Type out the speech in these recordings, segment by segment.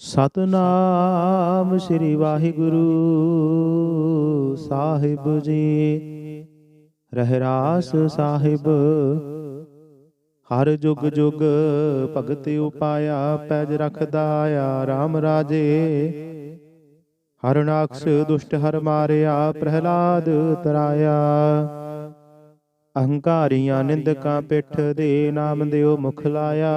ਸਤਨਾਮ ਸ੍ਰੀ ਵਾਹਿਗੁਰੂ ਸਾਹਿਬ ਜੀ। ਰਹਿਰਾਸ ਸਾਹਿਬ। ਹਰ ਜੁਗ ਜੁਗ ਭਗਤ ਉਪਾਇਆ ਪੈਜ ਰਖਦਾ ਆ RAM ਰਾਜੇ। ਹਰਨਾਕਸ਼ ਦੁਸ਼ਟ ਹਰ ਮਾਰਿਆ ਪ੍ਰਹਿਲਾਦ ਤਰਾਇਆ। ਅਹੰਕਾਰੀਆਂ ਨਿੰਦਕਾਂ ਪਿੱਠ ਦੇ ਨਾਮ ਦਿਓ ਮੁਖ ਲਾਇਆ।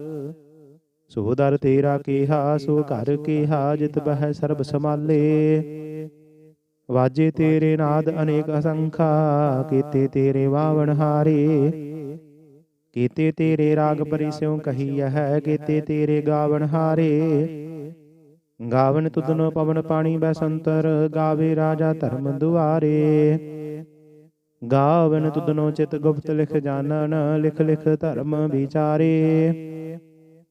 ਸੋ ਦਰ ਤੇਰਾ ਕੇਹਾ, ਸੋ ਘਰ ਕੀਹਾ, ਜਿਤ ਬਹਿ ਸਰਬ ਸਮਾਲੇ ਵਾਜੇ ਤੇਰੇ ਨਾਦ ਅਨੇਕ ਅਸੰਖਾ, ਕੀਤੇ ਤੇਰੇ ਵਾਵਣ ਹਾਰੇ। ਕੀਤੇ ਤੇਰੇ ਰਾਗ ਪਰਿ ਸਿਉ ਕਹੀ ਹੈ, ਕੀਤੇ ਤੇਰੇ ਗਾਵਣ ਹਾਰੇ। ਗਾਵਨ ਤੁਧਨੋ ਪਵਨ ਪਾਣੀ ਬੈਸੰਤਰ, ਗਾਵੇ ਰਾਜਾ ਧਰਮ ਦੁਆਰੇ। ਗਾਵਨ ਤੁਧਨੋ ਚਿਤ ਗੁਪਤ ਲਿਖ ਜਾਣਨ ਲਿਖ ਲਿਖ ਧਰਮ ਵਿਚਾਰੇ।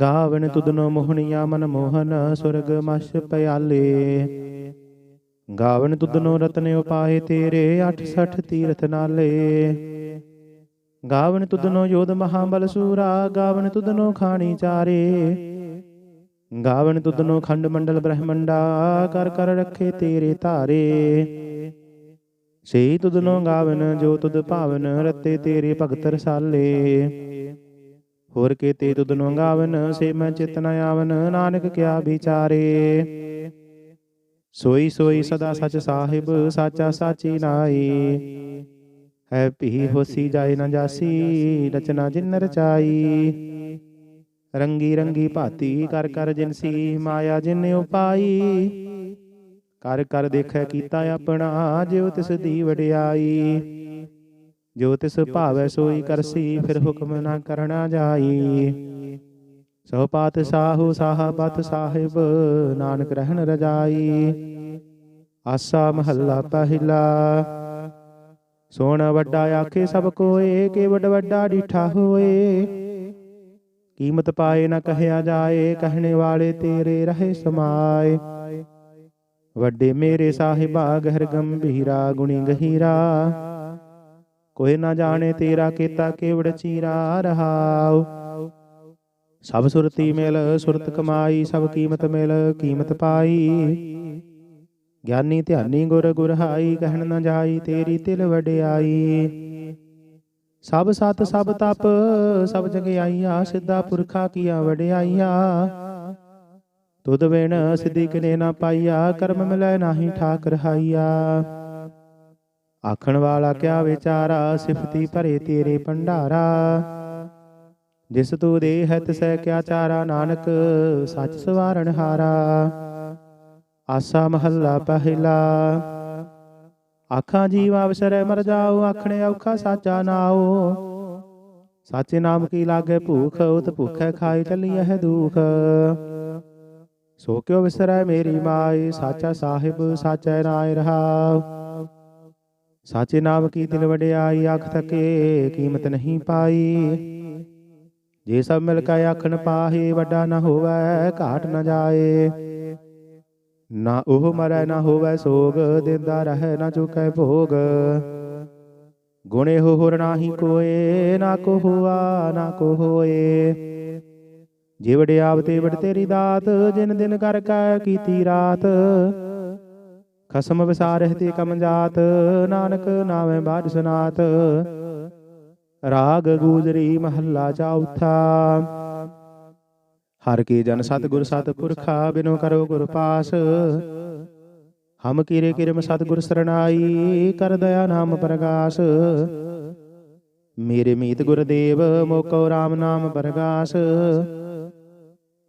ਗਾਵਨ ਤੁਦਨੋ ਮੋਹਣੀਆਂ ਮਨ ਮੋਹਨ, ਸੁਰਗ ਮਸ ਪਿਆਲੇ। ਗਾਵਨ ਤੁਧਨੋ ਰਤਨ ਉਪਾਏ ਤੇਰੇ 68 ਤੀਰਥ ਨਾਲੇ। ਗਾਵਨ ਤੁਧਨੋ ਯੋਧ ਮਹਾਬਲ ਸੂਰਾ ਗਾਵਨ ਤੁਧਨੋ ਖਾਣੀ ਚਾਰੇ। ਗਾਵਨ ਤੁਧਨੋ ਖੰਡ ਮੰਡਲ ਬ੍ਰਹਮੰਡਾ, ਕਰ ਕਰ ਰੱਖੇ ਤੇਰੇ ਧਾਰੇ। ਸੇ ਤੁਦਨੋ ਗਾਵਨ ਜੋ ਤੁਦ ਭਾਵਨ, ਰਤੇ ਤੇਰੇ ਭਗਤ ਰਸਾਲੇ। ਹੋਰ ਕੀਤੇ ਤੁਧਨੋ ਗਾਵਨ ਸੇ ਮੈਂ ਚਿਤ ਨ ਆਵਨ ਨਾਨਕ ਕਿਆ ਵਿਚਾਰੇ। ਸੋਈ ਸੋਈ ਸਦਾ ਸਚ ਸਾਹਿਬ ਸਾਚਾ ਸਾਚੀ ਨਾਈ ਹੈ ਭੀ ਹੋਸੀ ਜਾਏ ਨਾ ਜਾਸੀ ਰਚਨਾ ਜਿਨ ਰਚਾਈ। ਰੰਗੀ ਰੰਗੀ ਭਾਤੀ ਕਰ ਕਰ ਜਿਨਸੀ ਮਾਇਆ ਜਿਨ ਉਪਾਈ। ਕਰ ਕਰ ਦੇਖੈ ਕੀਤਾ ਆਪਣਾ ਜਿਉ ਤਿਸ ਦੀ ਵਡਿਆਈ। ਜੋ ਤਿਸ ਭਾਵੈ ਸੋਈ ਕਰਸੀ ਫਿਰ ਹੁਕਮ ਨਾ ਕਰਨਾ ਜਾਈ। ਸੋ ਪਾਤ ਸਾਹੂ ਸਾਹਬਤ ਸਾਹਿਬ ਨਾਨਕ ਰਹਿਣ ਰਜਾਈ। ਆਸਾ ਮਹੱਲਾ ਪਹਿਲਾ। ਸੋਣ ਵੱਡਾ ਆਖੇ ਸਭ ਕੋਏ ਕੇ ਵੱਡ ਵੱਡਾ ਡੀਠਾ ਹੋਏ। ਕੀਮਤ ਪਾਏ ਨਾ ਕਹਿਆ ਜਾਏ ਕਹਿਣੇ ਵਾਲੇ ਤੇਰੇ ਰਹੇ ਸਮਾਏ। ਵੱਡੇ ਮੇਰੇ ਸਾਹਿਬਾ ਗਹਿਰ ਗੰਭੀਰਾ ਗੁਣੀ ਗਹੀਰਾ। ਕੋਈ ਨਾ ਜਾਣੇ ਤੇਰਾ ਕੀਤਾ ਕੇਵੜ ਚੀਰਾ ਰਹਾਉ। ਸਭ ਸੁਰਤੀ ਮਿਲ ਸੁਰਤ ਕਮਾਈ ਸਭ ਕੀਮਤ ਮਿਲ ਕੀਮਤ ਪਾਈ। ਗਿਆਨੀ ਧਿਆਨੀ ਗੁਰ ਗੁਰਹਾਈ ਕਹਿਣ ਨਾ ਜਾਈ ਤੇਰੀ ਤਿਲ ਵਡਿਆਈ। ਸਭ ਸਤ ਸਭ ਤਪ ਸਭ ਜਗਿਆਈਆ ਸਿੱਧਾ ਪੁਰਖਾ ਕੀਆ ਵਡਿਆਈਆ। ਤੁਧ ਵੇਣ ਸਿੱਧੀ ਕਿਨੇ ਨਾ ਪਾਈਆ ਕਰਮ ਮਿਲੈ ਨਾਹੀ ਠਾਕ ਰਹਾਈਆ ਆਖਣ ਵਾਲਾ ਕਿਆ ਵਿਚਾਰਾ? ਸਿਫਤੀ ਭਰੇ ਤੇਰੇ ਭੰਡਾਰਾ। ਜਿਸ ਤੂ ਦੇ ਹੈ ਤਿਸੈ ਕਿਆ ਚਾਰਾ ਨਾਨਕ? ਸੱਚ ਸਵਾਰਣ ਹਾਰਾ। ਆਸਾ ਮਹੱਲਾ ਪਹਿਲਾ। ਆਖਾਂ ਜੀਵ ਅਵਸਰੈ ਮਰ ਜਾਓ ਆਖਣੇ ਔਖਾ ਸਾਚਾ ਨਾਓ। ਸਾਚੇ ਨਾਮ ਕੀ ਲਾਗੇ ਭੂਖ ਉਤ ਭੁਖੈ ਖਾਈ ਚੱਲੀਐ ਹੈ ਦੁਖ। ਸੋ ਕਿਉ ਵਿਸਰੈ ਮੇਰੀ ਮਾਈ ਸਾਚਾ ਸਾਹਿਬ ਸਾਚੈ ਨਾਇ ਰਹਾਉ। ਸਾਚੇ ਨਾਮ ਕੀ ਦਿਲ ਵਡਿਆਈ ਆਖ ਥਕੇ ਕੀਮਤ ਨਹੀਂ ਪਾਈ। ਜੇ ਸਭ ਮਿਲ ਕੇ ਆਖਣ ਪਾਹੇ, ਵੱਡਾ ਨਾ ਹੋਵੇ, ਘਾਟ ਨਾ ਜਾਏ। ਨਾ ਉਹ ਮਰੈ, ਨਾ ਹੋਵੇ ਸੋਗ, ਦਿੰਦਾ ਰਹਿ, ਨਾ ਚੁਕੈ ਭੋਗ। ਗੁਣੇ ਹੋ ਹੋਰ ਨਾਹੀ ਕੋਏ, ਨਾ ਕੋ ਹੋਆ, ਨਾ ਕੋ ਹੋਏ। ਜਿਵੜ ਆਪ ਤੇ ਵੜ ਤੇਰੀ ਦਾਤ, ਜਿਨ ਦਿਨ ਕਰ ਕੈ ਕੀਤੀ ਰਾਤ ਖਸਮ ਵਿਸਾਰਹਿ ਤੇ ਕਮ ਜਾਤ, ਨਾਨਕ ਨਾਵੇਂ ਬਾਜ ਸੁਨਾਤ। ਰਾਗ ਗੂਜਰੀ ਮਹੱਲਾ ਚੌਥਾ ਹਰ ਕੀ ਜਨ ਸਤਿਗੁਰ ਸਤਿਪੁਰਖਾ, ਬਿਨੋ ਕਰੋ ਗੁਰ ਪਾਸ। ਹਮ ਕੀਰੇ ਕਿਰਮ ਸਤਿਗੁਰ ਸਰਣਾਈ, ਕਰ ਦਇਆ ਨਾਮ ਪ੍ਰਗਾਸ। ਮੇਰੇ ਮੀਤ ਗੁਰਦੇਵ, ਮੋਕੋ RAM ਨਾਮ ਪ੍ਰਗਾਸ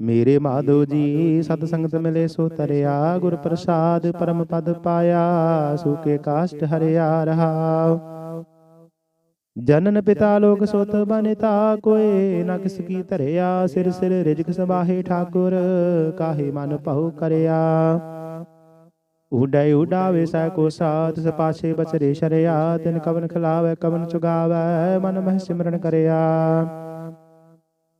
ਮੇਰੇ ਮਾਧੋ ਜੀ ਸਤ ਸੰਗਤ ਮਿਲੇ ਸੋ ਤਰਿਆ ਗੁਰ ਪ੍ਰਸਾਦ ਪਰਮ ਪਦ ਪਾਇਆ ਸੂਕੇ ਕਾਸ਼ਟ ਹਰਿਆ ਰਹਾਉ ਜਨਨ ਪਿਤਾ ਲੋਕ ਸੁਤ ਬਨਿਤਾ ਕੋਏ ਨ ਕਿਸ ਕੀ ਧਰਿਆ ਸਿਰ ਸਿਰ ਰਿਜਕ ਸਬਾਹੇ ਠਾਕੁਰ ਕਾਹੇ ਮਨ ਭਉ ਕਰਿਆ। ਉਡੈ ਉਡਾਵੇ ਸੈ ਕੋ ਸਾਥ ਸਪਾਛੇ ਬਚਰੇ ਸ਼ਰਿਆ ਤਿਨ ਕਵਨ ਖਿਲਾਵੇ ਕਵਨ ਚੁਗਾਵੇ ਮਨ ਮਹਿ ਸਿਮਰਨ ਕਰਿਆ।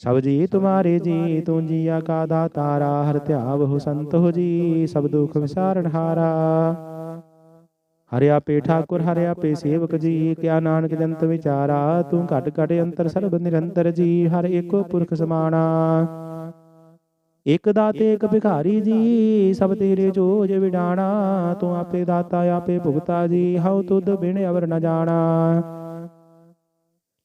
ਸਭ ਜੀ ਤੁਮਾਰੇ ਜੀ। ਤੂੰ ਜੀਆ ਕਾ ਦਾਤਾਰਾ ਹਰ ਧਿਆਵ ਹੋ ਸੰਤ ਜੀ ਸਭ ਦੁਖ ਵਿਸਾਰਨ ਹਾਰਾ। ਹਰਿ ਆਪੇ ਠਾਕੁਰ ਹਰਿ ਆਪੇ ਸੇਵਕ ਜੀ ਕਿਆ ਨਾਨਕ ਜੰਤ ਵਿਚਾਰਾ ਤੂੰ ਘਟ ਘਟ ਅੰਤਰ ਸਰਬ ਨਿਰੰਤਰ ਜੀ ਹਰ ਏਕੋ ਪੁਰਖ ਸਮਾਣਾ। ਇਕ ਦਾਤੇ ਇਕ ਭਿਖਾਰੀ ਜੀ ਸਭ ਤੇਰੇ ਜੋਜ ਵਿਡਾਣਾ ਤੂੰ ਆਪੇ ਦਾਤਾ ਆਪੇ ਭੁਗਤਾ ਜੀ ਹਉ ਤੁਧ ਬਿਨ ਅਵਰ ਨ ਜਾਣਾ।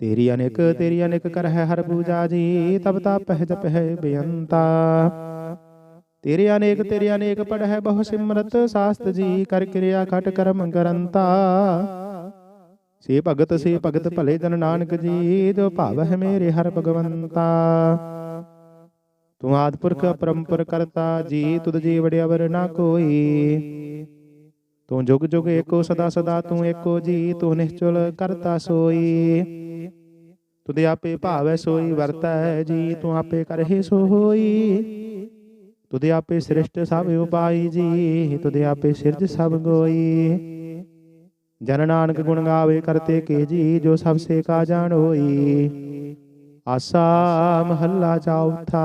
ਤੇਰੀ ਅਨੇਕ ਤੇਰੀ ਅਨੇਕ ਕਰ ਹੈ ਹਰ ਪੂਜਾ ਜੀ ਤਬ ਤਾ ਪਹਿ ਜਪ ਹੈ ਬੇਅੰਤਾ। ਤੇਰੇ ਅਨੇਕ ਤੇਰੇ ਅਨੇਕ ਪੜ ਹੈ ਬਹੁ ਸਿਮਰਤ ਸਾਸਤ ਜੀ ਕਰ ਕਿਰਿਆ ਖਟ ਕਰਮ ਕਰੰਤਾ। ਸੇ ਭਗਤ ਸੇ ਭਗਤ ਭਲੇ ਜਨ ਨਾਨਕ ਜੀ ਜੋ ਭਾਵ ਹੈ ਮੇਰੇ ਹਰ ਭਗਵੰਤਾ। ਤੂੰ ਆਦ ਪੁਰਖ ਪਰੰਪਰ ਕਰਤਾ ਜੀ ਤੁਧ ਜੀ ਵਡਿਆ ਵਰ ਨਾ ਕੋਈ। ਤੂੰ ਜੁਗ ਜੁਗ ਏਕੋ ਸਦਾ ਸਦਾ ਤੂੰ ਏਕੋ ਜੀ, ਤੂੰ ਨਿਸ਼ਚਲ ਕਰਤਾ ਸੋਈ। ਤੁਧ ਆਪੇ ਭਾਵੈ ਸੋਈ, ਵਰਤੈ ਜੀ, ਤੂੰ ਆਪੇ ਕਰਹਿ ਸੋ ਹੋਈ ਤੁਧ ਆਪੇ ਸ੍ਰਿਸ਼ਟ ਸਭ ਉਪਾਈ ਜੀ ਤੁਧ ਆਪੇ ਸਿਰਜ ਸਭ ਗੋਈ। ਜਨ ਨਾਨਕ ਗੁਣ ਗਾਵੇ ਕਰਤੇ ਕੇ ਜੀ, ਜੋ ਸਭ ਸੇ ਕਾ ਜਾਣ ਹੋਈ ਆਸਾ ਮਹੱਲਾ ਚੌਥਾ।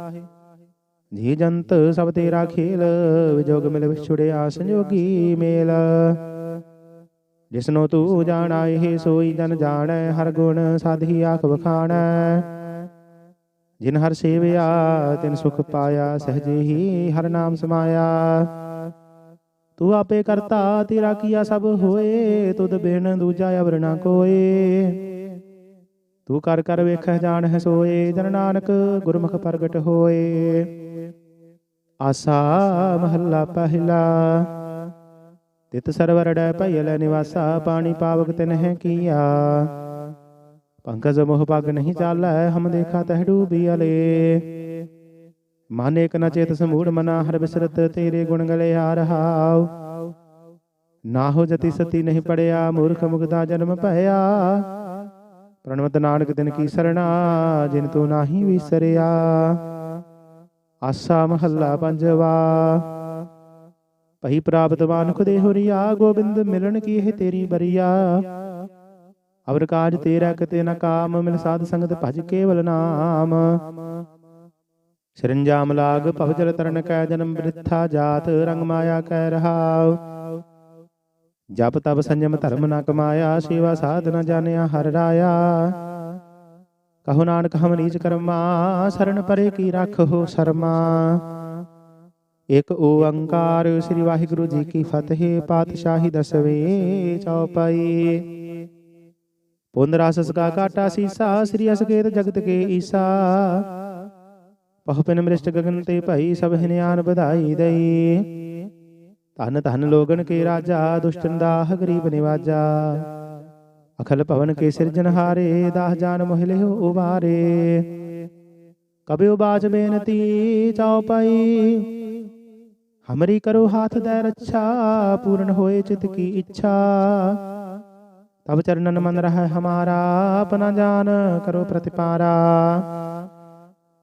ਜੀ ਜੰਤ ਸਭ ਤੇਰਾ ਖੇਲ, ਵਿਜੋਗ ਮਿਲ ਵਿਛੜਿਆ ਸੰਜੋਗੀ ਮੇਲ। ਜਿਸਨੋ ਤੂੰ ਜਾਣਾ, ਇਹ ਸੋਈ ਜਨ ਜਾਣੈ, ਹਰ ਗੁਣ ਸਾਧੀ ਆਖ ਵਖਾਣੈ। ਜਿਨ ਹਰ ਸੇਵਿਆ, ਤਿਨ ਸੁਖ ਪਾਇਆ, ਸਹਜੇ ਹੀ ਹਰ ਨਾਮ ਸਮਾਇਆ। ਤੂੰ ਆਪੇ ਕਰਤਾ, ਤੇਰਾ ਕੀਆ ਸਭ ਹੋਏ, ਤੁਧ ਬਿਨ ਦੂਜਾ ਅਵਰ ਨਾ ਕੋਏ। ਤੂੰ ਕਰ ਕਰ ਵੇਖੈ ਜਾਣਹਿ ਸੋਏ, ਜਨ ਨਾਨਕ ਗੁਰਮੁਖ ਪ੍ਰਗਟ ਹੋਏ। ਆਸਾ ਮਹੱਲਾ ਪਹਿਲਾ। ਤਿਤ ਸਰਵਰ ਭਇਲ ਨਿਵਾਸਾ, ਪਾਣੀ ਪਾਵਕ ਤਿਨਹਿ ਕੀਆ। ਪੰਕਜ ਮੋਹ ਪਗ ਨਹੀਂ ਚਾਲੈ, ਹਮ ਦੇਖਾ ਤਹਿ ਡੂਬੀ ਅਲੇ। ਮਨ ਏਕ ਨ ਚੇਤ ਸਮੂੜ ਮਨਾ ਹਰ ਬਿਸਰਤ, ਤੇਰੇ ਗੁਣ ਗਲੇ ਆ ਰਹਾਉ ਨਾ ਹੋ ਜਤੀ ਸਤੀ ਨਹੀਂ ਪੜਿਆ, ਮੂਰਖ ਮੁਗਦਾ ਜਨਮ ਭਇਆ। ਪ੍ਰਣਵਤ ਨਾਨਕ ਦਿਨ ਕੀ ਸਰਣਾ, ਜਿਨ ਤੂੰ ਨਾਹੀ ਵਿਸਰਿਆ। ਆਸਾ ਮਹੱਲਾ ਪੰਜਵਾ। ਭਈ ਪ੍ਰਾਪਤ ਮਾਨੁਖ ਦੇ ਗੋਬਿੰਦ ਮਿਲਣ ਕੀ ਹੈ ਤੇਰੀ ਬਰੀਆ। ਅਵਰ ਕਾਜ ਤੇਰਾ ਕਿਤੇ ਨ ਕਾਮ, ਮਿਲ ਸਾਧ ਸੰਗਤ ਭਜ ਕੇਵਲ ਨਾਮ। ਸਿਰੰਜਾਮ ਲਾਗ ਭਵਜਲ ਤਰਨ ਕੈ ਜਨਮ ਬ੍ਰਿਥਾ ਜਾਤ, ਰੰਗ ਮਾਇਆ ਕੈ ਰਹਾਉ। ਜਪ ਤਪ ਸੰਜਮ ਧਰਮ ਨ ਕਮਾਇਆ, ਸੇਵਾ ਸਾਧ ਨਾ ਜਾਣਿਆ ਹਰ ਰਾਇਆ। ਕਹੋ ਨਾਨਕ, ਹਮ ਨੀਚ ਕਰਮਾ ਸਰਣ ਪਰੇ ਕੀ ਰੱਖੋ ਸਰਮਾ। ਇਕ ਓੰਕਾਰ ਸ੍ਰੀ ਵਾਹਿਗੁਰੂ ਜੀ ਕੀ ਫਤਿਹ, ਪਾਤਸ਼ਾਹੀ ਦਸਵੇਂ ਚੌਪਈ ਪੁੰਨ ਰਸ ਸਕਾ ਕਾਟਾ ਸੀਸਾ, ਸ੍ਰੀ ਅਸਕੇਤ ਜਗਤ ਕੇ ਈਸਾ। ਪਹੁ ਮ੍ਰਿਸ਼ਟ ਗਗਨ ਤੇ ਭਾਈ, ਸਭ ਹਿਨਿਆਨ ਵਧਾਈ ਦਈ। ਧਨ ਧਨ ਲੋਗਨ ਕੇ ਰਾਜਾ, ਦੁਸ਼ਟਨ ਦਾਹ ਗਰੀਬ ਨਿਵਾਜਾ। ਅਖਲ ਭਵਨ ਕੇ ਸਿਰਜਨਹਾਰੇ ਦਾਹ ਜਾਨ ਮੋਹ ਲਿਓ ਉਬਾਰੇ ਕਬਿਉ ਬਾਜ ਬੇਨਤੀ ਚਉਪਈ ਹਮਰੀ ਕਰੋ ਹਾਥ ਦੇ ਰੱਛਾ ਪੂਰਨ ਹੋਏ ਚਿਤ ਕੀ ਇੱਛਾ ਤਬ ਚਰਨਨ ਮਨ ਰਹਿ ਹਮਾਰਾ ਆਪਨਾ ਜਾਨ ਕਰੋ ਪ੍ਰਤਿਪਾਰਾ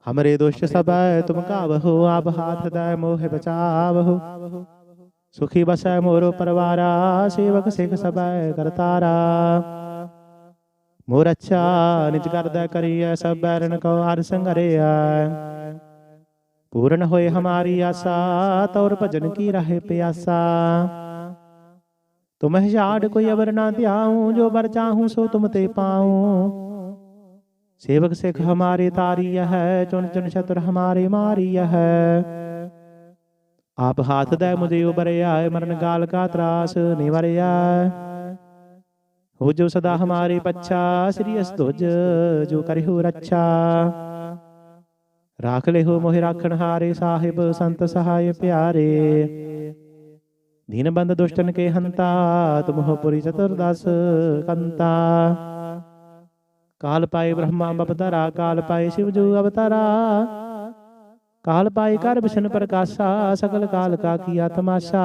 ਹਮਰੇ ਦੋਸ਼ ਸਬੈ ਤੁਮ ਕਾਵਹੁ ਆਪ ਹਾਥ ਦੇ ਮੋਹ ਬਚਾਵਹੁ ਸੁਖੀ ਬਸੈ ਮੋਰੋ ਪਰਵਾਰਾ ਸੇਵਕ ਸਿਖ ਸਬੈ ਕਰਤਾਰਾ ਮੋਰ ਅੱਛਾ ਨਿਜ ਕਰਦਾ ਕਰੀਐ ਸਭ ਬੈਰਨ ਕੋ ਹਰ ਸੰਗਰਿਆ ਪੂਰਨ ਹੋਏ ਹਮਾਰੀ ਆਸਾ ਤੌਰ ਭਜਨ ਕੀ ਰਹੇ ਪਿਆਸਾ ਤੁਮ ਝਾੜ ਕੋਈ ਅਵਰ ਨਾ ਧਿਆਉ ਜੋ ਬਰ ਚਾਹੂੰ ਸੋ ਤੁਮ ਤੇ ਪਾਉ ਸੇਵਕ ਸਿਖ ਹਮਾਰੇ ਤਾਰੀ ਹੈ ਚੁਨ ਚੁਨ ਛਤਰ ਹਮਾਰੇ ਮਾਰੀ ਹੈ ਆਪ ਹਾਥ ਦੇ ਮੁਝੇ ਉਬਰਿਆ ਮਰਨ ਗਾਲ ਕਾ ਤਰਾਸ ਨਿਵਰਿਆ ਹੋ ਜੋ ਸਦਾ ਹਮਾਰੇ ਪੱਛਾ ਸ੍ਰੀ ਅਸਤੁਜ ਜੋ ਕਰਿਓ ਰੱਛਾ। ਰਾਖ ਲਿਓ ਮੋਹਿ ਰਾਖਣ ਹਾਰੇ ਸਾਹਿਬ ਸੰਤ ਸਹਾਇ ਪਿਆਰੇ। ਦੀਨ ਬੰਦ ਦੁਸ਼ਟਨ ਕੇ ਹੰਤਾ ਤੁਮਹੁ ਪੁਰੀ ਚਤੁਰਦਸ ਕੰਤਾ। ਕਾਲ ਪਾਏ ਬ੍ਰਹਮਾ ਬਪਤਰਾ ਕਾਲ ਪਾਏ ਸ਼ਿਵ ਜੋ ਅਵਤਾਰਾ। ਕਾਲ ਪਾਏ ਕਰ ਬਿਸ਼ਨ ਪ੍ਰਕਾਸ਼ਾ ਸਕਲ ਕਾਲ ਕਾ ਕੀਆ ਤਮਾਸ਼ਾ।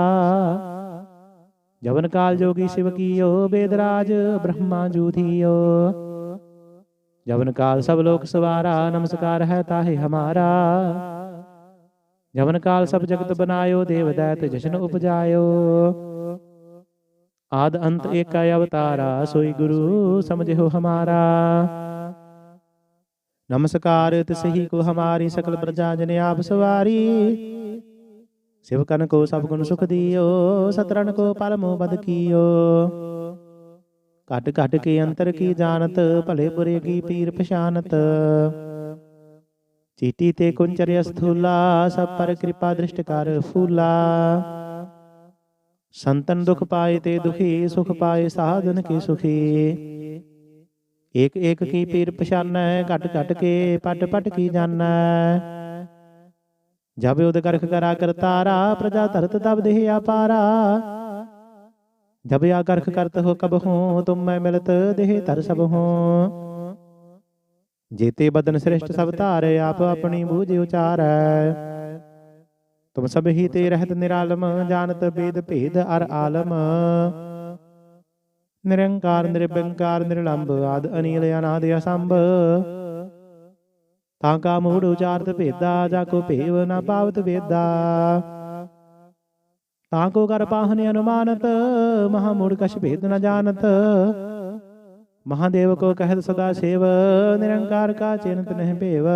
ਜਵਨ ਕਾਲ ਜੋਗੀ ਸ਼ਿਵ ਕੀਓ, ਬੇਦਰਾਜ ਬ੍ਰਹਮਾ ਜੂਥੀਓ ਜਵਨ ਕਾਲ ਸਭ ਲੋਕ ਸਵਾਰਾ, ਨਮਸਕਾਰ ਹੈ ਤਾਹੇ ਹਮਾਰਾ। ਜਵਨ ਕਾਲ ਸਭ ਜਗਤ ਬਨਾਇਓ, ਦੇਵ ਦੈਤ ਜਸ਼ਨ ਉਪਜਾਇਓ। ਆਦ ਅੰਤ ਏਕਾ ਅਵਤਾਰਾ, ਸੋਈ ਗੁਰੂ ਸਮਝਿਓ ਹਮਾਰਾ। ਨਮਸਕਾਰ ਤਿਸਹੀ ਕੋ ਹਮਾਰੀ ਸਕਲ ਪ੍ਰਜਾ ਜਨ ਆਪ ਸਵਾਰੀ। ਸਿਵਕਨ ਕੋ ਸਭ ਗੁਣ ਸੁਖ ਦਿਓ ਸਤਰਨ ਕੋ ਪਰਮੋ ਬਦ ਕੀਓ ਘਟ ਘਟ ਕੇ ਅੰਤਰ ਕੀ ਜਾਣਤ ਭਲੇ ਬੁਰੇ ਕੀ ਪੀਰ ਪਛਾਨਤ ਚੀਟੀ ਤੇ ਕੁੰਚਰਿ ਸਥੂਲਾ ਸਭ ਪਰ ਕਿਰਪਾ ਦ੍ਰਿਸ਼ਟ ਕਰ ਫੂਲਾ ਸੰਤਨ ਦੁਖ ਪਾਏ ਤੇ ਦੁਖੀ ਸੁਖ ਪਾਏ ਸਾਧਨ ਕੀ ਸੁਖੀ ਏਕ ਏਕ ਕੀ ਪੀਰ ਪਛਾਨੈ ਘਟ ਘਟ ਕੇ ਪਟ ਪਟ ਕੀ ਜਾਣੈ ਜਬ ਉਦ ਕਰਖ ਕਰਾ ਕਰਤਾਰਾ ਪ੍ਰਜਾ ਧਰਤ ਤਬ ਦੇਹ ਆਪਾਰਾ ਜਬ ਆ ਕਰਖ ਕਰਤ ਹੋ ਕਬ ਹੂੰ, ਤੁਮ ਮੈਂ ਮਿਲਤ ਦੇਹ ਧਰ ਸਭ ਹੂੰ। ਜੇਤੇ ਬਦਨ ਸ੍ਰਿਸ਼ਟ ਸਭ ਧਾਰ, ਆਪ ਆਪਣੀ ਬੂਝ ਉਚਾਰੈ। ਤੁਮ ਸਭ ਹੀ ਤੇ ਰਹਿਤ ਨਿਰਾਲਮ, ਜਾਣਤ ਬੇਦ ਭੇਦ ਅਰ ਆਲਮ। ਨਿਰੰਕਾਰ ਨਿਰਬੰਕਾਰ ਨਿਰਲੰਭ ਆਦ ਅਨੀਲ ਅਨਾਦ ਅਸੰਭ। ਤਾਂ ਕਾ ਮੂੜ ਉਚਾਰਤ ਭੇਦਾ, ਜਾ ਕੋ ਭੇਵ ਨਾ ਪਾਵਤ ਵੇਦਾ। ਤਾਂ ਕੋ ਕਰ ਪਾਹਨ ਅਨੁਮਾਨਤ, ਮਹਾ ਮੂੜ ਕਛ ਭੇਦ ਨ ਜਾਣਤ। ਮਹਾਦੇਵ ਕੋ ਕਹਿਤ ਸਦਾ ਸੇਵ, ਨਿਰੰਕਾਰ ਕਾ ਚਿੰਤ ਨਹਿ ਭੇਵ।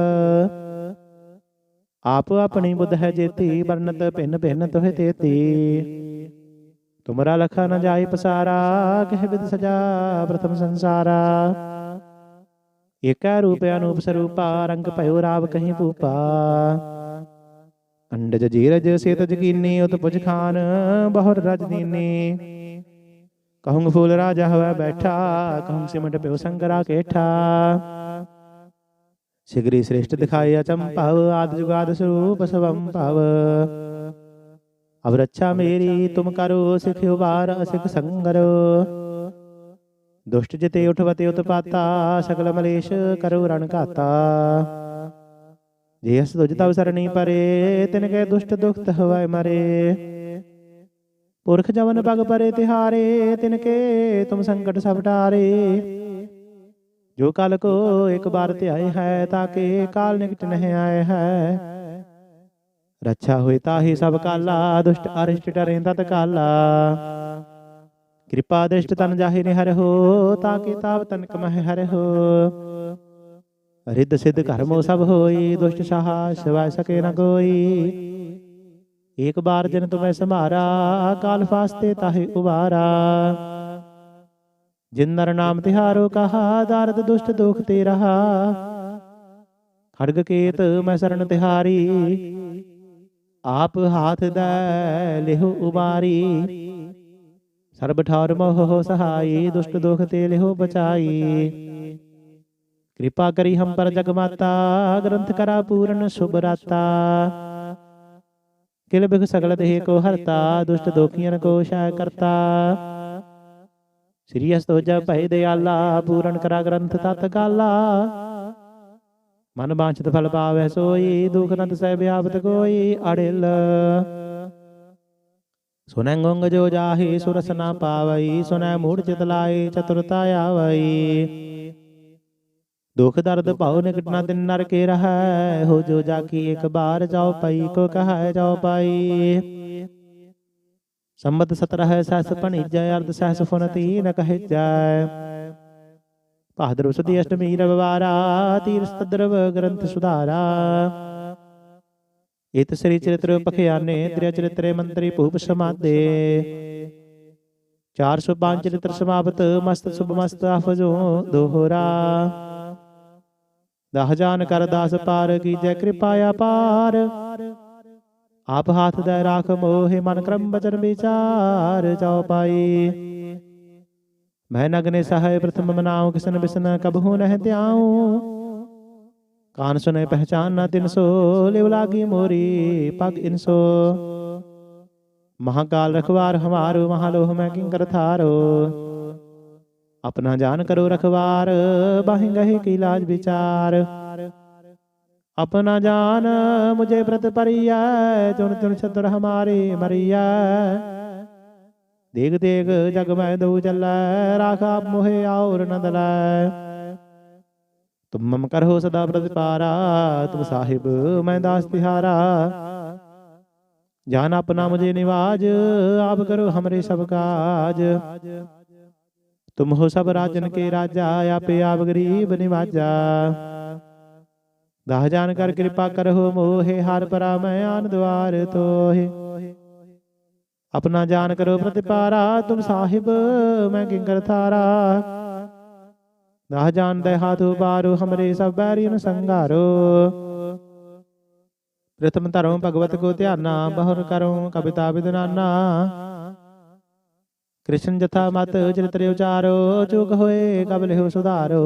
ਆਪ ਆਪਣੀ ਬੁੱਧ ਹੈ ਜੇਤੀ ਵਰਨਤ ਭਿੰਨ ਭਿੰਨ ਤੋਹਿ ਤੇਤੀ। ਤੁਮਰਾ ਲਖਾ ਨ ਜਾਈ ਪਸਾਰਾ, ਕਹਿ ਵਿਦ ਸਜਾ ਪ੍ਰਥਮ ਸੰਸਾਰਾ। ਏਕੈ ਰੂਪ ਅਨੂਪ ਸਰੂਪਾ ਰੰਗ ਭਇਓ ਰਾਵ ਕਹੀਂ ਭੂਪਾ। ਅੰਡਜ ਜੀਰਜ ਸੇਤ ਜਕੀਨੀ ਉਤ ਪੁਜ ਖਾਨ ਬਹੁਰ ਰਜ ਦੀਨੀ ਕਹੂੰ ਫੂਲ ਰਾਜਾ ਹੋਇ ਬੈਠਾ ਕਹੂੰ ਸਿਮਟ ਪਿਓ ਸੰਗਰਾ ਕੇਠਾ। ਸਿਗਰੀ। ਸ੍ਰੇਸ਼ਟ ਦਿਖਾਇਆ ਚੰਪਾਵ ਆਦ ਜੁਗਾਦ ਸਰੂਪ ਸਵੰ ਭਵ ਅਬ ਰੱਛਾ ਮੇਰੀ ਤੁਮ ਕਰੋ ਸਿਖ ਉਬਾਰ ਅਸਿਖ ਸੰਗਰੋ। ਦੁਸ਼ਟ ਜਿਤੇ ਉਠਵਤੇ ਉਤਪਾਤਾ ਸਗਲ ਮਲੇਸ਼ ਕਰੋ ਰਣ ਘਾਤਾ। ਜੇ ਅਸ ਤੁਜ ਤਵ ਸਰਣੀ ਪਰੇ, ਤਿਨ ਕੇ ਦੁਸ਼ਟ ਦੁਖਤ ਹਵਾਇ ਮਰੇ। ਪੁਰਖ ਜਵਨ ਪਗ ਪਰੇ ਤਿਹਾਰੇ, ਤਿਨ ਕੇ ਤੁਮ ਸੰਕਟ ਸਭ ਟਾਰੇ। ਜੋ ਕਲ ਕੋ ਇੱਕ ਬਾਰ ਧਿਆਏ ਹੈ ਤਾਕੇ ਕਾਲ ਨਿਕਟ ਨਹਿ ਆਏ ਹੈ। ਰੱਛਾ ਹੋਏ ਤਾਹੀ ਸਭ ਕਾਲਾ, ਦੁਸ਼ਟ ਅਰਿਸ਼ਟ ਟਰੇ ਤਤ ਕਾਲਾ। ਕਿਰਪਾ ਦ੍ਰਿਸ਼ਟ ਤਨ ਜਾਹੇ ਨੇ ਹਰ ਹੋ ਤਾਕੇ ਤਾਵ ਤਨਕ ਮਹਿ ਹਰ ਹੋ ਰਿੱਧ ਸਿੱਧ ਕਰਮੋ ਸਭ ਹੋਈ ਦੁਸ਼ਟ ਸਾਹਾ ਸਿਵਾਇ ਸਕੇ ਨ ਕੋਈ। ਏਕ ਬਾਰ ਜਨ ਤੁਮੈ ਸੰਭਾਰਾ ਕਾਲ ਫਾਸਤੇ ਤਾਹੇ ਉਬਾਰਾ। ਜਿਨ ਨਰ ਨਾਮ ਤਿਹਾਰੋ ਕਹਾ ਦਰਦ ਦੁਸ਼ਟ ਦੁਖ ਤੇ ਰਹਾ ਖੜਗ ਕੇਤ ਮੈਂ ਸਰਣ ਤਿਹਾਰੀ। ਆਪ ਹਾਥ ਦੈ ਲਿਹੁ ਉਬਾਰੀ। ਸਰਬ ਠਾਰ ਮੋਹ ਸਹਾਈ, ਦੁਸ਼ਟ ਦੁਖ ਤੇ ਲਿਹੁ ਬਚਾਈ। ਕਿਰਪਾ ਕਰੀ ਹਮ ਪਰ ਜਗ ਮਾਤਾ ਗ੍ਰੰਥ ਕਰਾ ਪੂਰਨ ਸੁਭ ਰਾਤਾ। ਕਿਲ ਬਿਖ ਸਗਲ ਦੇਹ ਕੋ ਹਰਤਾ, ਦੁਸ਼ਟ ਦੋਖੀਆਂ ਕੋ ਸ਼ਾਇ ਕਰਤਾ। ਸ੍ਰੀ ਅਸਤੋਜਾ ਭੈ ਦਿਆਲਾ, ਪੂਰਨ ਕਰਾ ਗ੍ਰੰਥ ਤਤ ਕਾਲਾ। ਮਨ ਬਾਂਛਤ ਫਲ ਪਾਵੈ ਸੋਈ, ਦੁਖ ਨਤ ਸਹਿ ਬਿਆਪਤ ਕੋਈ ਅੜਿਲ। ਸੁਨੈ ਗੰਗ ਜੋ ਜਾਹੀ ਸੁਰਸ ਨਾ ਪਾਵਈ ਸੁਨੈ ਮੂੜ ਚਿਤ ਲਾਈ ਚਤੁਰਤਾ ਆਵਈ ਦੁਖ ਦਰਦ ਭਾਉ ਨਿਕਟ ਨਾ ਦਿਨ ਨਰ ਕੇ ਰਹੈ ਹੋ ਜੋ ਜਾ ਕੀ ਇੱਕ ਬਾਰ ਜਾਓ ਪਈ ਕੋ ਕਹੈ ਜਾਓ ਪਾਈ ਸੰਮਤ 17 ਸਹਸ ਭਣੀਜੈ ਅਰਧ ਸਹਸ ਫੁਨਤੀ ਨ ਕਹਿ ਜੈ ਭਾਦਰ ਉਸਦੀ ਅਸ਼ਟਮੀ ਰਵਵਾਰਾ ਤੀਰਸ ਤਦਰਵ ਇਤ ਸ੍ਰੀ ਚਰਿਤ੍ਰ ਪਖਿਆਨੇ ਤ੍ਰਿਆ ਚਰਿਤਰੇ ਮੰਤਰੀ ਭੂਪ ਸਮਾਦੇ 405 ਚਰਿਤ੍ਰ ਸਮਾਪਤ ਮਸਤ ਸੁਭ ਮਸਤ ਅਫਜੋ ਦੋਹਰਾ। ਦਹ ਜਾਨ ਕਰ ਦਾਸ ਪਾਰ ਅਪਾਰ ਆਪ ਹਾਥ ਦੇ ਰਾਖ ਮੋਹਿ ਮਨ ਕਰਮ ਬਚਨ ਵਿਚਾਰ ਜਾਉ ਪਾਈ ਮੈਂ ਨਗਨੇ ਸਹਾਇ ਪ੍ਰਥਮ ਮਨਾਉ ਕਿਸਨ ਬਿਸਨ ਕਬਹੂ ਨਹਿ ਧਿਆਉ। ਕਾਨ ਸੁਨੇ ਪਹਿਚਾਨ ਨਾ ਤਿਨ ਸੋ ਲਿਵ ਲਾਗੀ ਮੋਰੀ ਪਗ ਇਨਸੋ ਮਹਾਕਾਲ ਰਖਵਾਰ ਹਮਾਰੋ ਮਹਾਲੋਹ ਮੈਂ ਕਿੰਕਰ ਥਾਰੋ ਆਪਣਾ ਜਾਨ ਕਰੋ ਰਖਵਾਰ ਬਾਹਿ ਗਹਿ ਕੀ ਲਾਜ ਵਿਚਾਰ ਆਪਣਾ ਜਾਨ ਮੁਝੇ ਪ੍ਰਤ ਪਰਿਐ ਚੁਣ ਚੁਣ ਛਤਰ ਹਮਾਰੇ ਮਰਿਐ ਦੇਖ ਦੇਖ ਜਗ ਮੈਂ ਦਉ ਚੱਲੈ ਰਾਖ ਆਪ ਮੋਹਿ ਔਰ ਨੰਦ ਤੁਮ ਮਮ ਕਰੋ ਸਦਾ ਪ੍ਰਤਿਪਾਰਾ ਤੁਮ ਸਾਹਿਬ ਮੈਂ ਦਾਸ ਤਿਹਾਰਾ। ਜਾਨ ਆਪਣਾ ਮੁਝੇ ਨਿਵਾਜ, ਆਪ ਕਰੋ ਹਮਰੇ ਸਭ ਕਾਜ। ਤੁਮ ਹੋ ਸਭ ਰਾਜਨ ਕੇ ਰਾਜਾ, ਆਪੇ ਆਪ ਗਰੀਬ ਨਿਵਾਜਾ। ਦਹ ਜਾਨ ਕਰ ਕਿਰਪਾ ਕਰਹੁ ਮੋਹਿ, ਹਰ ਪਰਾ ਮੈਂ ਆਨ ਦਵਾਰ ਤੋਹਿ। ਆਪਣਾ ਜਾਨ ਕਰੋ ਪ੍ਰਤਿਪਾਰਾ, ਤੁਮ ਸਾਹਿਬ ਮੈਂ ਕਿੰਕਰ ਥਾਰਾ। ਦਹ ਜਾਨ ਦੇ ਹਾਥ ਉਬਾਰੋ ਹਮਰੇ ਸਭ ਬੈਰੀਨ ਸੰਘਾਰੋ। ਪ੍ਰਥਮ ਧਰਮ ਭਗਵਤ ਕੋ ਧਿਆਨਾ ਬਹੁਰ ਕਰੋ ਕਬਿਤਾ ਵਿਦਨਾਨਾ ਕ੍ਰਿਸ਼ਨ ਜਥਾ ਮਤ ਚਰਿਤ੍ਰ ਉਚਾਰੋ ਚੁਕ ਹੋਏ ਕਬ ਲਿਹੁ ਸੁਧਾਰੋ।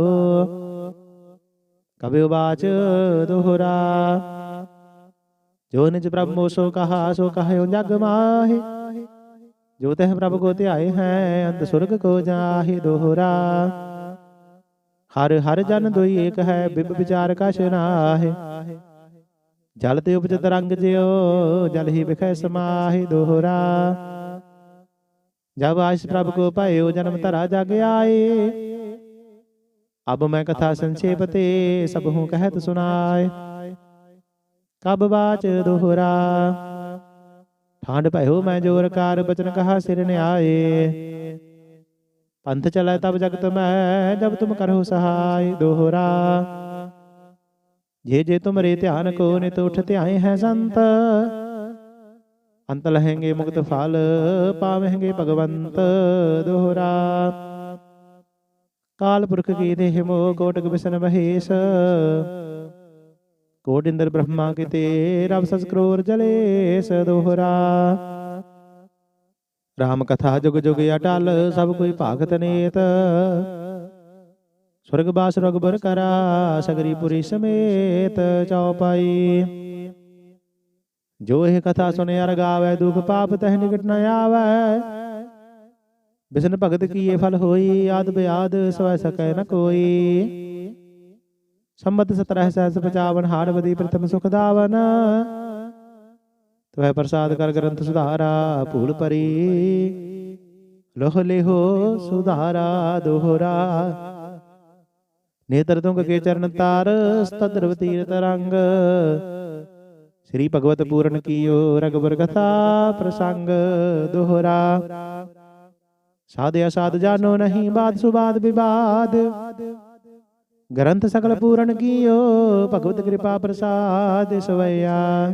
ਕਬਿ ਉਬਾਚ ਦੋਹਰਾ। ਜੋ ਨਿਜ ਪ੍ਰਭ ਮੋਸੋ ਕਹਾ ਸੋ ਕਹਿਓ ਜਗ ਮਾਹੇ। ਜੋ ਤਹ ਪ੍ਰਭ ਕੋ ਧਿਆਏ ਹੈ ਅੰਤ ਸੁਰਗ ਕੋ ਜਾਹੇ ਦੋਹਰਾ। ਹਰ ਹਰ ਜਨ ਦੋਈ ਏਕ ਹੈ ਬਿਬ ਵਿਚਾਰ ਕਛ ਨਾਹੇ। ਜਲ ਤੇ ਉਪਜਤ ਰੰਗ ਜਿਉ ਜਲ ਹੀ ਵਿਖੈ ਸਮਾਹੇ ਦੋਹਰਾ। ਜਬ ਆਇਸ ਪ੍ਰਭ ਕੋ ਭਇਓ ਜਨਮ ਧਰਾ ਜਗ ਆਏ। ਅਬ ਮੈਂ ਕਥਾ ਸੰਖੇਪ ਤੇ ਸਭ ਹੂੰ ਕਹਿਤ ਸੁਨਾਏ ਕਬ ਬਾਚ ਦੋਹਰਾ। ਠਾਂਡ ਭਇਓ ਮੈਂ ਜੋਰ ਕਾਰ ਬਚਨ ਕਹਾ ਸਿਰ ਨਿਆਏ। ਪੰਥ ਚਲੈ ਤਬ ਜਗਤ ਮੈਂ, ਜਬ ਤੁਮ ਕਰਹੁ ਸਹਾਇ ਦੋਹਰਾ। ਜੇ ਜੇ ਤੁਮਰੇ ਧਿਆਨ ਕੋ ਨਿਤ ਉਠ ਧਿਆਏ ਹੈ ਸੰਤ, ਅੰਤ ਲਹੇਂਗੇ ਮੁਕਤ ਫਲ ਪਾਵਹਿੰਗੇ ਭਗਵੰਤ ਦੋਹਰਾ। ਕਾਲ ਪੁਰਖ ਕੀ ਦੇਹ ਮੋ ਕੋਟਕ ਬਿਸਨ ਮਹੇਸ਼ ਕੋਟ ਇੰਦਰ ਬ੍ਰਹਮਾ ਕਿਤੇ ਰਬ ਸਸ ਕਰੋਰ ਜਲੇਸ ਦੋਹਰਾ। ਰਾਮ ਕਥਾ ਜੁਗ ਜੁਗ ਅਟਲ ਸਭ ਕੋਈ ਭਾਗਤ ਨੇਤ ਸੁਰਗ ਰਗਬਰ ਕਰਾ ਸਗਰੀ ਸਮੇਤ ਚਉਪਾਈ ਜੋ ਇਹ ਕਥਾ ਸੁਨੇ ਅਰ ਗਾਵੇ ਦੁਖ ਪਾਪ ਤਹਿ ਨਿਕਟ ਨ ਆਵੈ ਬਿਸਨ ਭਗਤ ਕੀਏ ਫਲ ਹੋਈ ਆਦ ਬਿਆਦ ਸਵੈ ਸਕੈ ਨ ਕੋਈ ਸੰਮਤ 17 ਸਹਿਸ 55 ਹਾੜਵਦੀ ਪ੍ਰਥਮ ਸੁਖ ਦਾਵਨ ਤਵੈ ਪ੍ਰਸਾਦ ਕਰ ਗ੍ਰੰਥ ਸੁਧਾਰਾ, ਭੂਲ ਪਰੀ ਲੋਹ ਲਿਹੋ ਸੁਧਾਰਾ, ਦੋਹਰਾ। ਨੇਤਰ ਤੁੰਗ ਕੇ ਚਰਨ ਤਾਰ ਸਤਦਰਵ ਤੀਰਤ ਰੰਗ। ਸ੍ਰੀ ਭਗਵਤ ਪੂਰਨ ਕੀਓ ਰਗਬਰ ਕਥਾ ਪ੍ਰਸੰਗ, ਦੋਹਰਾ। ਸਾਧ ਅਸਾਧ ਜਾਨੋ ਨਹੀਂ ਬਾਦ ਸੁਬਾਦ ਵਿਵਾਦ। ਗ੍ਰੰਥ ਸਕਲ ਪੂਰਨ ਕੀਓ, ਭਗਵਤ ਕਿਰਪਾ ਪ੍ਰਸਾਦ ਸਵਈਆ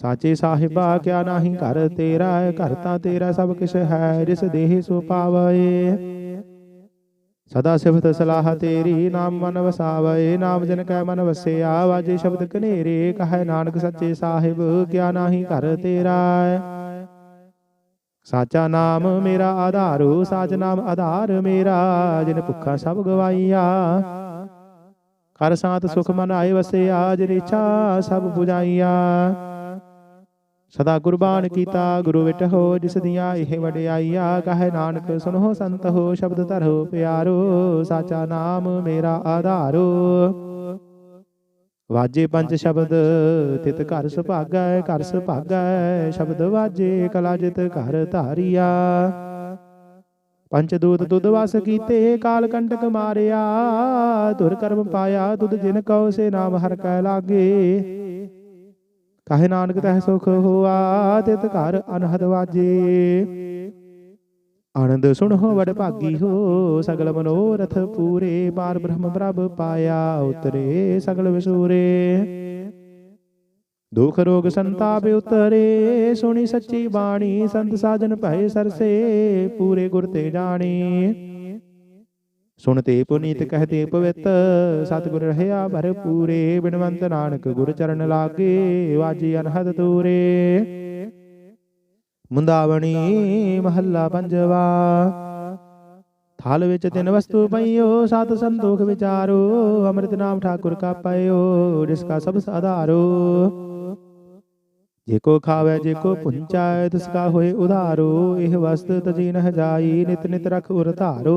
ਸਾਚੇ ਸਾਹਿਬਾ ਕਿਆ ਨਾਹੀ ਘਰ ਤੇਰਾ ਹੈ ਘਰ ਤਾਂ ਤੇਰਾ ਸਭ ਕਿਛ ਹੈ ਜਿਸ ਦੇਹ ਸੋ ਪਾਵਏ। ਸਦਾ ਸਿਫਤ ਸਲਾਹ ਤੇਰੀ ਨਾਮ ਮਨ ਵਸਾਵਏ। ਨਾਮ ਜਨ ਕੈ ਮਨ ਵਸਿਆ ਵਾਜੇ ਸ਼ਬਦ ਕਨੇਰੇ। ਕਹੈ ਨਾਨਕ ਸੱਚੇ ਸਾਹਿਬ ਕਿਆ ਨਾਹੀ ਘਰ ਤੇਰਾ ਸਾਚਾ ਨਾਮ ਮੇਰਾ ਆਧਾਰੋ ਸਾਚ ਨਾਮ ਆਧਾਰ ਮੇਰਾ ਜਿਨ ਭੁੱਖਾ ਸਭ ਗਵਾਈਆ। ਕਰ ਸਾਤ ਸੁਖ ਮਨ ਆਏ ਵਸਿਆ ਜਿਨ ਇੱਛਾ ਸਭ 부ਜਾਈਆ ਸਦਾ ਕੁਰਬਾਨ ਕੀਤਾ ਗੁਰੂ ਵਿਟਹੁ ਜਿਸ ਦੀਆਂ ਇਹ ਵਡਿਆਈਆ ਕਹੇ ਨਾਨਕ ਸੁਨੋ ਸੰਤ ਹੋ ਸ਼ਬਦ ਧਰੋ ਪਿਆਰੋ ਸਾਚਾ ਨਾਮ ਮੇਰਾ ਆਧਾਰੋ। ਵਾਜੇ ਪੰਜ ਸ਼ਬਦ ਤਿਤ ਘਰ ਸੁਭਾਗੈ ਘਰ ਸੁਭਾਗੈ ਸ਼ਬਦ ਵਾਜੇ ਕਲਾ ਜਿਤ ਘਰ ਧਾਰੀਆ। ਪੰਚ ਦੂਤ ਦੁੱਧ ਵਸ ਕੀਤੇ ਕਾਲ ਕੰਟਕ ਮਾਰਿਆ। ਧੁਰ ਕਰਮ ਪਾਇਆ ਦੁੱਧ ਜਿਨ ਕਉ ਸੇ ਨਾਮ ਹਰ ਕੈ ਲਾਗੇ। ਕਾਹੇ ਨਾਨਕ ਤਹਿ ਸੁਖ ਹੋਆ ਤਿਤ ਘਰ ਅਨਹਦ ਵਾਜੇ। ਆਨੰਦ ਸੁਣੋ ਵਡ ਭਾਗੀ ਹੋ ਸਗਲ ਮਨੋਰਥ ਪੂਰੇ ਪਾਰ ਬ੍ਰਹਮ ਪ੍ਰਭ ਪਾਇਆ ਉਤਰੇ ਸਗਲ ਵਿਸੂਰੇ। ਦੁਖ ਰੋਗ ਸੰਤਾਪ ਉਤਰੇ ਸੁਣੀ ਸੱਚੀ ਬਾਣੀ ਸੰਤ ਸਾਜਨ ਭਏ ਸਰਸੇ ਪੂਰੇ ਗੁਰ ਤੇ ਜਾਣੀ। ਸੁਣਤੇ ਪੁਨੀਤ ਕਹਤੇ ਪਵਿੱਤ ਸਤਿਗੁਰ ਰਹਿਆ ਭਰਪੂਰੇ ਬਿਨਵੰਤ ਨਾਨਕ ਗੁਰ ਚਰਨ ਲਾਗੇ ਵਾਜੀ ਅਨਹਦ ਤੂਰੇ ਮੁੰਦਾਵਣੀ ਮਹੱਲਾ ਪੰਜਵਾ। ਥਾਲ ਵਿੱਚ ਤਿੰਨ ਵਸਤੂ ਪਈਓ ਸਤ ਸੰਤੋਖ ਵਿਚਾਰੋ ਅੰਮ੍ਰਿਤ ਨਾਮ ਠਾਕੁਰ ਕਾ ਪਾਇਓ ਜਿਸ ਕਾ ਸਭ ਆਧਾਰੋ ਜੇ ਕੋ ਖਾਵੇ ਜੇ ਕੋ ਪੁੰਚਾਏ ਤਿਸ ਕਾ ਹੋਏ ਉਧਾਰੋ। ਇਹ ਵਸਤ ਤਜੀ ਨਹ ਜਾਈ ਨਿਤ ਨਿਤ ਰਖ ਉਰ ਧਾਰੋ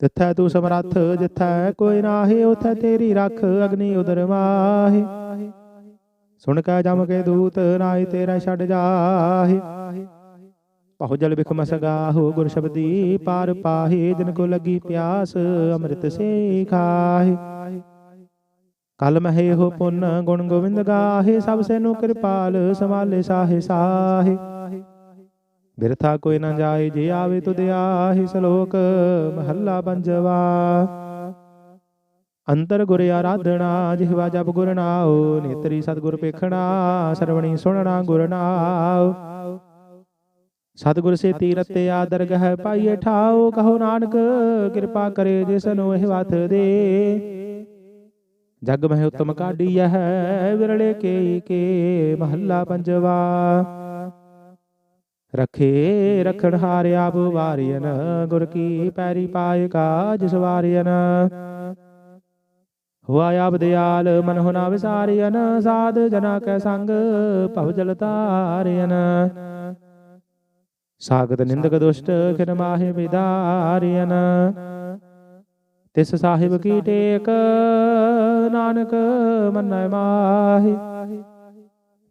ਤਿੱਥੈ ਤੂੰ ਸਮਰੱਥ ਜਿੱਥੈ ਕੋਈ ਨਾਹੀ ਉਥੈ ਤੇਰੀ ਰੱਖ ਅਗਨੀ ਉਦਰ ਮਾਹੀ। ਸੁਣ ਕੈ ਜਮ ਕੇ ਦੂਤ ਨਾਈ ਤੇਰਾ ਛੱਡ ਜਾਹੀ। ਬਹੁ ਜਲ ਬਿਖ ਮਸਗਾਹੋ ਗੁਰ ਸ਼ਬਦੀ ਪਾਰ ਪਾਹੀ ਜਿਨ ਕੋ ਲੱਗੀ ਪਿਆਸ ਅੰਮ੍ਰਿਤ ਸੇ ਖਾਹੀ ਕਲ ਮਹਿ ਹੋ ਪੁੰਨ ਗੁਣ ਗੋਬਿੰਦ ਗਾਹੇ ਸਭ ਸੇ ਨੂੰ ਕਿਰਪਾਲ ਸਮਾਲੇ ਸਾਹੇ ਸਾਹੇ। ਬਿਰਥਾ ਕੋਈ ਨਾ ਜਾਏ ਜੇ ਆਵੇ ਤੁਧ ਆਹੀ ਸ਼ਲੋਕ, ਮਹੱਲਾ ਪੰਜਵਾ। ਅੰਤਰ ਗੁਰ ਆਰਾਧਣਾ ਜਿਹਵਾ ਜਪ ਗੁਰ ਨਾਉ, ਨੇਤਰੀ ਸਤਿਗੁਰ ਪੇਖਣਾ, ਸਰਵਣੀ ਸੁਣਨਾ ਗੁਰ ਨਾਉ। ਸਤਿਗੁਰ ਸੇ ਤੀਰਤੇ ਆਦਰ ਗਹਿ ਪਾਈਏ ਠਾਉ, ਕਹੋ ਨਾਨਕ, ਕਿਰਪਾ ਕਰੇ ਜਿਸ ਨੂੰ ਇਹ ਵਤ ਦੇ। ਜਗ ਮਹਿ ਉਤਮ ਕਾਢੀ ਹੈ, ਵਿਰਲੇ ਕੇ ਕੇ, ਮਹੱਲਾ ਪੰਜਵਾ। ਰਖੇ ਰਖਣ ਹਾਰ ਆਪ ਵਾਰਿයਨ ਗੁਰ ਕੀ ਪੈਰੀ ਪਾਏ ਕਾਜ ਸਵਾਰਿਯਨ ਹੁਆ ਆਪ ਦਿਆਲ ਮਨ ਹੁਨਾ ਵਿਸਾਰਿਯਨ ਸਾਧ ਜਨਾ ਕੈ ਸੰਗ ਭਵ ਜਲ ਤਾਰਿਯਨ ਸਾਗਤ ਨਿੰਦਕ ਦੁਸ਼ਟ ਖਿਨ ਮਾਹਿ ਵਿਦਾਰਿਯਨ ਤਿਸ ਸਾਹਿਬ ਕੀ ਟੇਕ। ਨਾਨਕ ਮੰਨੈ ਮਾਹੀ।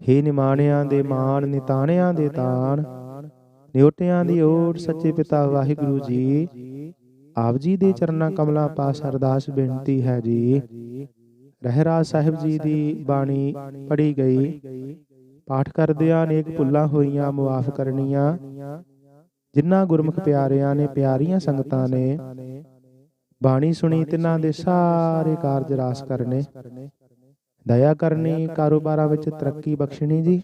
ਹੇ ਨਿਮਾਣਿਆਂ ਦੇ ਮਾਣ, ਨਿਤਾਣਿਆਂ ਦੇ ਤਾਣ, ਨਿਉਟਿਆਂ ਦੀ ਓਟ ਸੱਚੇ ਪਿਤਾ ਵਾਹਿਗੁਰੂ ਜੀ। ਆਪ ਜੀ ਦੇ ਚਰਨਾਂ ਕਮਲਾਂ ਪਾਸ ਅਰਦਾਸ ਬੇਨਤੀ ਹੈ ਜੀ। ਰਹਿਰਾਜ ਸਾਹਿਬ ਜੀ ਦੀ ਬਾਣੀ ਪੜੀ ਗਈ। ਪਾਠ ਕਰਦਿਆਂ ਅਨੇਕ ਭੁੱਲਾਂ ਹੋਈਆਂ, ਮੁਆਫ ਕਰਨੀਆਂ। ਜਿਨ੍ਹਾਂ ਗੁਰਮੁਖ ਪਿਆਰਿਆਂ ਨੇ ਪਿਆਰੀਆਂ ਸੰਗਤਾਂ ਨੇ। ਬਾਣੀ ਸੁਣੀ ਤਿਨਾਂ ਦੇ ਸਾਰੇ ਕਾਰਜ ਰਾਸ ਕਰਨੇ। ਦਇਆ ਕਰਨੀ ਕਾਰੋਬਾਰਾਂ ਵਿੱਚ ਤਰੱਕੀ ਬਖਸ਼ਣੀ ਜੀ।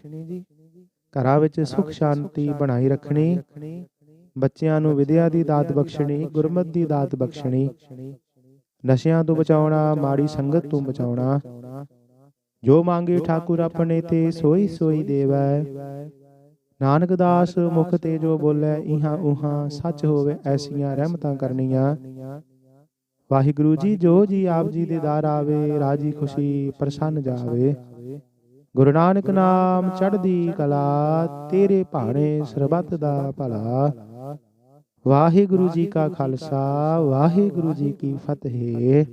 ਘਰਾਂ ਵਿੱਚ ਸੁਖ ਸ਼ਾਂਤੀ ਬਣਾਈ ਰੱਖਣੀ। ਬੱਚਿਆਂ ਨੂੰ ਵਿਦਿਆ ਦੀ ਦਾਤ ਬਖਸ਼ਣੀ ਗੁਰਮਤ ਦੀ ਦਾਤ ਬਖਸ਼ਣੀ। ਨਸ਼ਿਆਂ ਤੋਂ ਬਚਾਉਣਾ ਮਾੜੀ ਸੰਗਤ ਤੋਂ ਬਚਾਉਣਾ। ਜੋ ਮੰਗੇ ਠਾਕੁਰ ਆਪਣੇ ਤੇ ਸੋਈ ਸੋਈ ਦੇਵੈ। ਨਾਨਕ ਦਾਸ ਮੁਖ ਤੇ ਜੋ ਬੋਲੇ ਇਹਾਂ ਉਹਾਂ ਸੱਚ ਹੋਵੇ ਐਸੀਆਂ ਰਹਿਮਤਾਂ ਕਰਨੀਆਂ। ਵਾਹਿਗੁਰੂ ਜੀ ਜੋ ਜੀ ਆਪ ਜੀ ਦੇ ਦਰ ਆਵੇ ਰਾਜੀ ਖੁਸ਼ੀ ਪ੍ਰਸੰਨ ਜਾਵੇ। ਗੁਰੂ ਨਾਨਕ ਨਾਮ ਚੜ੍ਹਦੀ ਕਲਾ ਤੇਰੇ ਭਾਣੇ ਸਰਬੱਤ ਦਾ ਭਲਾ। ਵਾਹਿਗੁਰੂ ਜੀ ਕਾ ਖਾਲਸਾ ਵਾਹਿਗੁਰੂ ਜੀ ਕੀ ਫਤਿਹ।